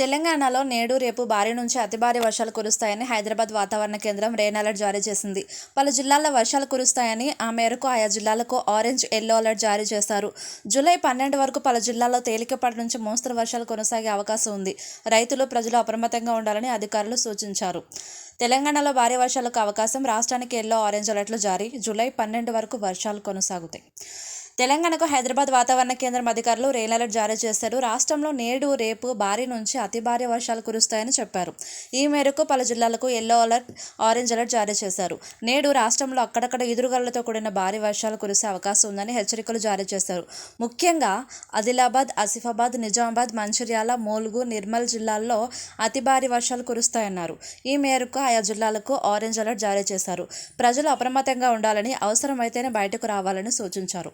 తెలంగాణలో నేడు రేపు భారీ నుంచి అతి భారీ వర్షాలు కురుస్తాయని హైదరాబాద్ వాతావరణ కేంద్రం రెయిన్ అలర్ట్ జారీ చేసింది. పలు జిల్లాల్లో వర్షాలు కురుస్తాయని ఆ మేరకు ఆయా జిల్లాలకు ఆరెంజ్ ఎల్లో అలర్ట్ జారీ చేశారు. జూలై పన్నెండు వరకు పలు జిల్లాల్లో తేలికపాటి నుంచి మోస్తరు వర్షాలు కొనసాగే అవకాశం ఉంది. రైతులు ప్రజలు అప్రమత్తంగా ఉండాలని అధికారులు సూచించారు. తెలంగాణలో భారీ వర్షాలకు అవకాశం రాష్ట్రానికి ఎల్లో ఆరెంజ్ అలర్ట్లు జారీ. జూలై పన్నెండు వరకు వర్షాలు కొనసాగుతాయి. తెలంగాణకు హైదరాబాద్ వాతావరణ కేంద్రం అధికారులు రెయిన్ అలర్ట్ జారీ చేశారు. రాష్ట్రంలో నేడు రేపు భారీ నుంచి అతి భారీ వర్షాలు కురుస్తాయని చెప్పారు. ఈ మేరకు పలు జిల్లాలకు ఎల్లో అలర్ట్ ఆరెంజ్ అలర్ట్ జారీ చేశారు. నేడు రాష్ట్రంలో అక్కడక్కడ ఎదురుగళ్ళతో కూడిన భారీ వర్షాలు కురిసే అవకాశం ఉందని హెచ్చరికలు జారీ చేశారు. ముఖ్యంగా ఆదిలాబాద్ ఆసిఫాబాద్ నిజామాబాద్ మంచిర్యాల మోలుగు నిర్మల్ జిల్లాల్లో అతి భారీ వర్షాలు కురుస్తాయన్నారు. ఈ మేరకు ఆయా జిల్లాలకు ఆరెంజ్ అలర్ట్ జారీ చేశారు. ప్రజలు అప్రమత్తంగా ఉండాలని అవసరమైతేనే బయటకు రావాలని సూచించారు.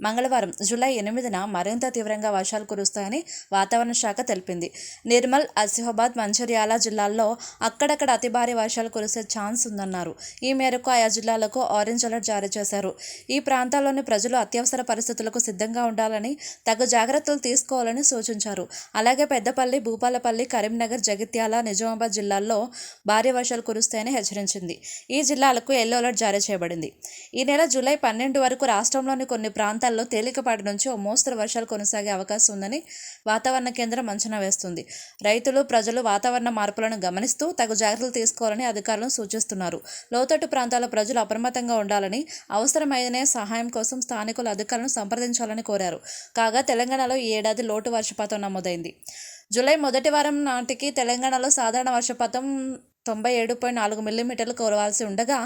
మంగళవారం జూలై ఎనిమిదిన మరింత తీవ్రంగా వర్షాలు కురుస్తాయని వాతావరణ శాఖ తెలిపింది. నిర్మల్ ఆసిఫాబాద్ మంచిర్యాల జిల్లాల్లో అక్కడక్కడ అతి భారీ వర్షాలు కురిసే ఛాన్స్ ఉందన్నారు. ఈ మేరకు ఆయా జిల్లాలకు ఆరెంజ్ అలర్ట్ జారీ చేశారు. ఈ ప్రాంతాల్లోని ప్రజలు అత్యవసర పరిస్థితులకు సిద్ధంగా ఉండాలని తగు జాగ్రత్తలు తీసుకోవాలని సూచించారు. అలాగే పెద్దపల్లి భూపాలపల్లి కరీంనగర్ జగిత్యాల నిజామాబాద్ జిల్లాల్లో భారీ వర్షాలు కురుస్తాయని హెచ్చరించింది. ఈ జిల్లాలకు ఎల్లో అలర్ట్ జారీ చేయబడింది. ఈ నెల జూలై పన్నెండు వరకు రాష్ట్రంలోని కొన్ని ప్రాంతాల్లో తేలికపాటి నుంచి ఓ మోస్తరు వర్షాలు కొనసాగే అవకాశం ఉందని వాతావరణ కేంద్రం అంచనా వేస్తుంది. రైతులు ప్రజలు వాతావరణ మార్పులను గమనిస్తూ తగు జాగ్రత్తలు తీసుకోవాలని అధికారులు సూచిస్తున్నారు. లోతట్టు ప్రాంతాల ప్రజలు అప్రమత్తంగా ఉండాలని అవసరమైన సహాయం కోసం స్థానికులు అధికారులను సంప్రదించాలని కోరారు. కాగా తెలంగాణలో ఈ ఏడాది లోటు వర్షపాతం నమోదైంది. జూలై మొదటి వారం నాటికి తెలంగాణలో సాధారణ వర్షపాతం తొంభై ఏడు పాయింట్ నాలుగు మిల్లీమీటర్లు కొలవాల్సి ఉండగా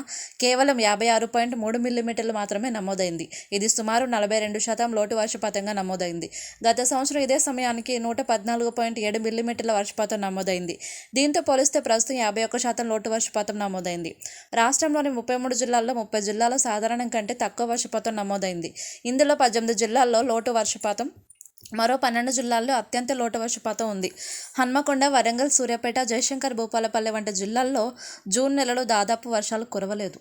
కేవలం యాభై ఆరు పాయింట్ మూడు మిల్లీమీటర్లు మాత్రమే నమోదైంది. ఇది సుమారు నలభై రెండు శాతం లోటు వర్షపాతంగా నమోదైంది. గత సంవత్సరం ఇదే సమయానికి నూట పద్నాలుగు పాయింట్ ఏడు మిల్లీమీటర్ల వర్షపాతం నమోదైంది. దీంతో పోలిస్తే ప్రస్తుతం యాభై ఒక్క శాతం లోటు వర్షపాతం నమోదైంది. రాష్ట్రంలోని ముప్పై మూడు జిల్లాల్లో ముప్పై జిల్లాల్లో సాధారణం కంటే తక్కువ వర్షపాతం నమోదైంది. ఇందులో పద్దెనిమిది జిల్లాల్లో లోటు వర్షపాతం మరో పన్నెండు జిల్లాల్లో అత్యంత లోటు వర్షపాతం ఉంది. హన్మకొండ వరంగల్ సూర్యాపేట జయశంకర్ భూపాలపల్లి వంటి జిల్లాల్లో జూన్ నెలలో దాదాపు వర్షాలు కురవలేదు.